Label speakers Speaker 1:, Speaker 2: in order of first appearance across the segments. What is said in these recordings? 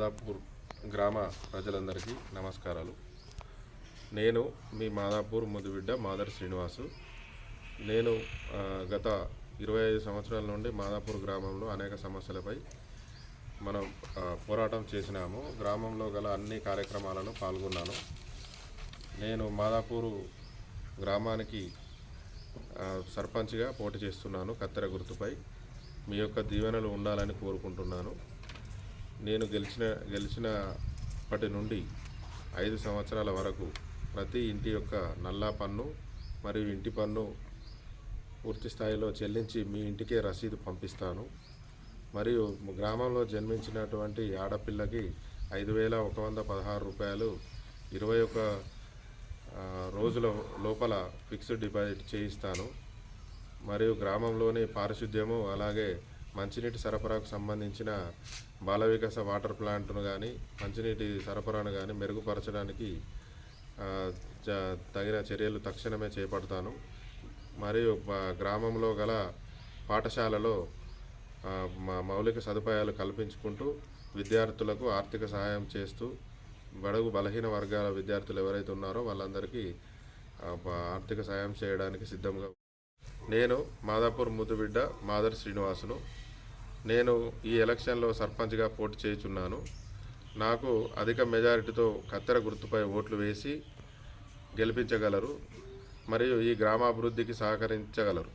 Speaker 1: మాదాపూర్ గ్రామ ప్రజలందరికీ నమస్కారాలు. నేను మీ మాదాపూర్ ముదుబిడ్డ మాదర్ శ్రీనివాసు. నేను గత ఇరవై ఐదు సంవత్సరాల నుండి మాదాపూర్ గ్రామంలో అనేక సమస్యలపై మనం పోరాటం చేసినాము. గ్రామంలో గల అన్ని కార్యక్రమాలను పాల్గొన్నాను. నేను మాదాపూరు గ్రామానికి సర్పంచ్గా పోటీ చేస్తున్నాను కత్తెర గుర్తుపై. మీ యొక్క దీవెనలు ఉండాలని కోరుకుంటున్నాను. నేను గెలిచిన గెలిచినప్పటి నుండి ఐదు సంవత్సరాల వరకు ప్రతి ఇంటి యొక్క నల్లా పన్ను మరియు ఇంటి పన్ను పూర్తి స్థాయిలో చెల్లించి మీ ఇంటికే రసీదు పంపిస్తాను. మరియు గ్రామంలో జన్మించినటువంటి ఆడపిల్లకి ఐదు వేల ఒక వంద పదహారు రూపాయలు ఇరవై ఒక రోజుల లోపల ఫిక్స్డ్ డిపాజిట్ చేయిస్తాను. మరియు గ్రామంలోని పారిశుద్ధ్యము అలాగే మంచినీటి సరఫరాకు సంబంధించిన బాల వికాస వాటర్ ప్లాంట్ను కానీ మంచినీటి సరఫరాను కానీ మెరుగుపరచడానికి తగిన చర్యలు తక్షణమే చేపడతాను. మరియు గ్రామంలో గల పాఠశాలలో మా మౌలిక సదుపాయాలు కల్పించుకుంటూ విద్యార్థులకు ఆర్థిక సహాయం చేస్తూ బడుగు బలహీన వర్గాల విద్యార్థులు ఎవరైతే ఉన్నారో వాళ్ళందరికీ ఆర్థిక సాయం చేయడానికి సిద్ధంగా నేను మాదాపూర్ ముద్దుబిడ్డ మాదర్ శ్రీనివాసును. నేను ఈ ఎలక్షన్లో సర్పంచ్గా పోటీ చేయుచున్నాను. నాకు అధిక మెజారిటీతో కత్తెర గుర్తుపై ఓట్లు వేసి గెలిపించగలరు మరియు ఈ గ్రామాభివృద్ధికి సహకరించగలరు.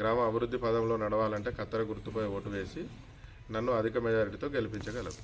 Speaker 1: గ్రామ అభివృద్ధి పదంలో నడవాలంటే కత్తెర గుర్తుపై ఓటు వేసి నన్ను అధిక మెజారిటీతో గెలిపించగలరు.